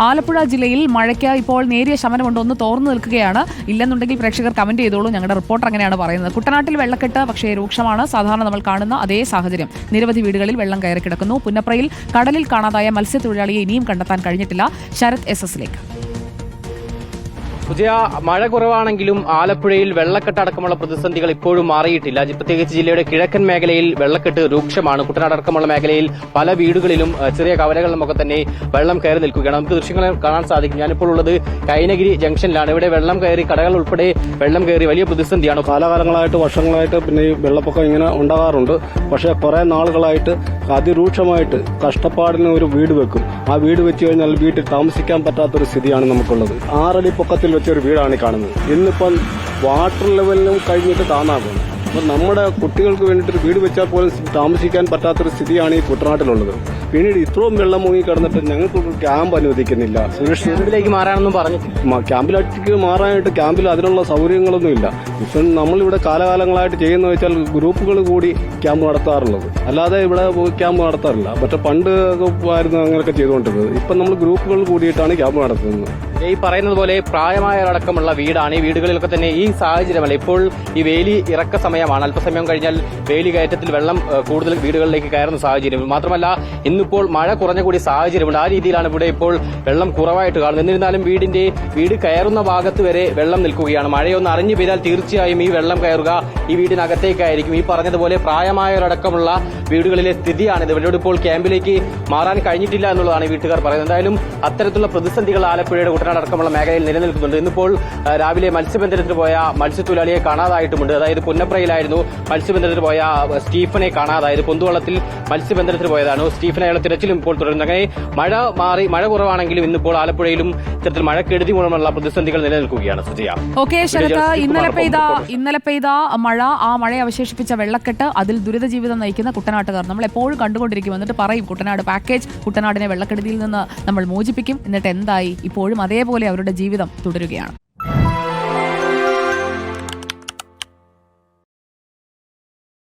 ആലപ്പുഴ ജില്ലയിൽ മഴയ്ക്ക് ഇപ്പോൾ നേരിയ ശമനമുണ്ട് ഒന്ന് തോർന്നു നിൽക്കുകയാണ്. ഇല്ലെന്നുണ്ടെങ്കിൽ പ്രേക്ഷകർ കമന്റ് ചെയ്തോളൂ. ഞങ്ങളുടെ റിപ്പോർട്ടർ അങ്ങനെയാണ് പറയുന്നത്. കുട്ടനാട്ടിൽ വെള്ളക്കെട്ട് പക്ഷേ രൂക്ഷമാണ്. സാധാരണ നമ്മൾ കാണുന്ന അതേ സാഹചര്യം. നിരവധി വീടുകളിൽ വെള്ളം കയറി കിടക്കുന്നു. പുന്നപ്രയിൽ കടലിൽ കാണാതായ മത്സ്യത്തൊഴിലാളിയെ ഇനിയും കണ്ടെത്താൻ കഴിഞ്ഞിട്ടില്ല. ശരത് എസ് എസിലേക്ക് പുതിയ മഴ കുറവാണെങ്കിലും ആലപ്പുഴയിൽ വെള്ളക്കെട്ട് അടക്കമുള്ള പ്രതിസന്ധികൾ ഇപ്പോഴും മാറിയിട്ടില്ല. പ്രത്യേകിച്ച് ജില്ലയുടെ കിഴക്കൻ മേഖലയിൽ വെള്ളക്കെട്ട് രൂക്ഷമാണ്. കുട്ടനാട് അടക്കമുള്ള മേഖലയിൽ പല വീടുകളിലും ചെറിയ കവലകളിലുമൊക്കെ തന്നെ വെള്ളം കയറി നിൽക്കുകയാണ്. നമുക്ക് ദൃശ്യങ്ങൾ കാണാൻ സാധിക്കും. ഞാനിപ്പോൾ ഉള്ളത് കൈനഗിരി ജംഗ്ഷനിലാണ്. ഇവിടെ വെള്ളം കയറി കടകൾ ഉൾപ്പെടെ വെള്ളം കയറി വലിയ പ്രതിസന്ധിയാണ്. കാലകാലങ്ങളായിട്ട് വർഷങ്ങളായിട്ട് പിന്നെ ഈ വെള്ളപ്പൊക്കം ഇങ്ങനെ ഉണ്ടാകാറുണ്ട്. പക്ഷേ കുറെ നാളുകളായിട്ട് അതിരൂക്ഷമായിട്ട് കഷ്ടപ്പാടിന് ഒരു വീട് വെക്കും. ആ വീട് വെച്ച് കഴിഞ്ഞാൽ വീട്ടിൽ താമസിക്കാൻ പറ്റാത്തൊരു സ്ഥിതിയാണ് നമുക്കുള്ളത്. ആറടി പൊക്കത്തിൽ വെച്ചൊരു വീടാണ് ഈ കാണുന്നത്. ഇന്നിപ്പം വാട്ടർ ലെവലിലും കഴിഞ്ഞിട്ട് താന്നാകുന്നു അപ്പം നമ്മുടെ കുട്ടികൾക്ക് വേണ്ടിയിട്ട് വീട് വെച്ചാൽ പോലും താമസിക്കാൻ പറ്റാത്തൊരു സ്ഥിതിയാണ് ഈ കുട്ടനാട്ടിലുള്ളത്. പിന്നീട് ഇത്രയും വെള്ളം മുങ്ങി കിടന്നിട്ട് ഞങ്ങൾക്ക് ക്യാമ്പ് അനുവദിക്കുന്നില്ല. സുരക്ഷിതത്തിലേക്ക് മാറാനൊന്നും പറഞ്ഞു ക്യാമ്പിലേക്ക് മാറാനായിട്ട് ക്യാമ്പിൽ അതിനുള്ള സൗകര്യങ്ങളൊന്നും ഇല്ല. ഇപ്പം നമ്മളിവിടെ കാലകാലങ്ങളായിട്ട് ചെയ്യുന്ന വെച്ചാൽ ഗ്രൂപ്പുകൾ കൂടി ക്യാമ്പ് നടത്താറുള്ളത്. അല്ലാതെ ഇവിടെ പോയി ക്യാമ്പ് നടത്താറില്ല. പക്ഷെ പണ്ട് ആയിരുന്നു അങ്ങനെയൊക്കെ ചെയ്തുകൊണ്ടിരുന്നത്. ഇപ്പം നമ്മൾ ഗ്രൂപ്പുകൾ കൂടിയിട്ടാണ് ക്യാമ്പ് നടത്തുന്നത്. ഈ പറയുന്നത് പോലെ പ്രായമായ പ്രായമായവരടക്കമുള്ള വീടാണ്. ഈ വീടുകളിലൊക്കെ തന്നെ ഈ സാഹചര്യമല്ല ഇപ്പോൾ ഈ വേലി ഇറക്ക സമയമാണ്. അല്പസമയം കഴിഞ്ഞാൽ വേലി കയറ്റത്തിൽ വെള്ളം കൂടുതൽ വീടുകളിലേക്ക് കയറുന്ന സാഹചര്യം. മാത്രമല്ല ഇന്നിപ്പോൾ മഴ കുറഞ്ഞ കൂടി സാഹചര്യമുണ്ട്. ആ രീതിയിലാണ് ഇവിടെ ഇപ്പോൾ വെള്ളം കുറവായിട്ട് കാണുന്നത്. എന്നിരുന്നാലും വീടിന്റെ വീട് കയറുന്ന ഭാഗത്ത് വരെ വെള്ളം നിൽക്കുകയാണ്. മഴയൊന്ന് അറിഞ്ഞു പെയ്താൽ തീർച്ചയായും ഈ വെള്ളം കയറുക ഈ വീടിനകത്തേക്കായിരിക്കും. ഈ പറഞ്ഞതുപോലെ പ്രായമായവരടക്കമുള്ള വീടുകളിലെ സ്ഥിതിയാണിത്. ഇവരോട് ഇപ്പോൾ ക്യാമ്പിലേക്ക് മാറാൻ കഴിഞ്ഞിട്ടില്ല എന്നുള്ളതാണ് വീട്ടുകാർ പറയുന്നത്. എന്തായാലും അത്തരത്തിലുള്ള പ്രതിസന്ധികൾ ആലപ്പുഴയുടെ കുട്ടനാട് അടക്കമുള്ള മേഖലയിൽ നിലനിൽക്കുന്നുണ്ട്. ഇന്നിപ്പോൾ രാവിലെ മത്സ്യബന്ധനത്തിന് പോയ മത്സ്യത്തൊഴിലാളിയെ കാണാതായിട്ടുമുണ്ട്. അതായത് പുന്നപ്രയിലായിരുന്നു മത്സ്യബന്ധനത്തിന് പോയ സ്റ്റീഫനെ കാണാതായത്. പൊന്തുവള്ളത്തിൽ മത്സ്യബന്ധനത്തിന് പോയതാണ്. സ്റ്റീഫൻ അയാളെ തിരച്ചിലും ഇപ്പോൾ തുടരുന്നു. അങ്ങനെ മഴ മാറി മഴ കുറവാണെങ്കിലും ഇന്നിപ്പോൾ ആലപ്പുഴയിലും ഇത്തരത്തിൽ മഴക്കെടുതി മൂലമുള്ള പ്രതിസന്ധികൾ നിലനിൽക്കുകയാണ്. സുജിയ ഓക്കെ ശരത് ഇന്നലെ പെയ്ത ഇന്നലെ പെയ്ത മഴ ആ മഴയെ അവശേഷിപ്പിച്ച വെള്ളക്കെട്ട് അതിൽ ദുരിത ജീവിതം നയിക്കുന്ന കുട്ടനാട്ടുകാർ. നമ്മൾ എപ്പോഴും കണ്ടുകൊണ്ടിരിക്കും. എന്നിട്ട് പറയും കുട്ടനാട് പാക്കേജ് കുട്ടനാടിനെ വെള്ളക്കെടുതിയിൽ നിന്ന് നമ്മൾ മോചിപ്പിക്കും. എന്നിട്ട് എന്തായി? ഇപ്പോഴും അതേപോലെ അവരുടെ ജീവിതം തുടരുകയാണ്.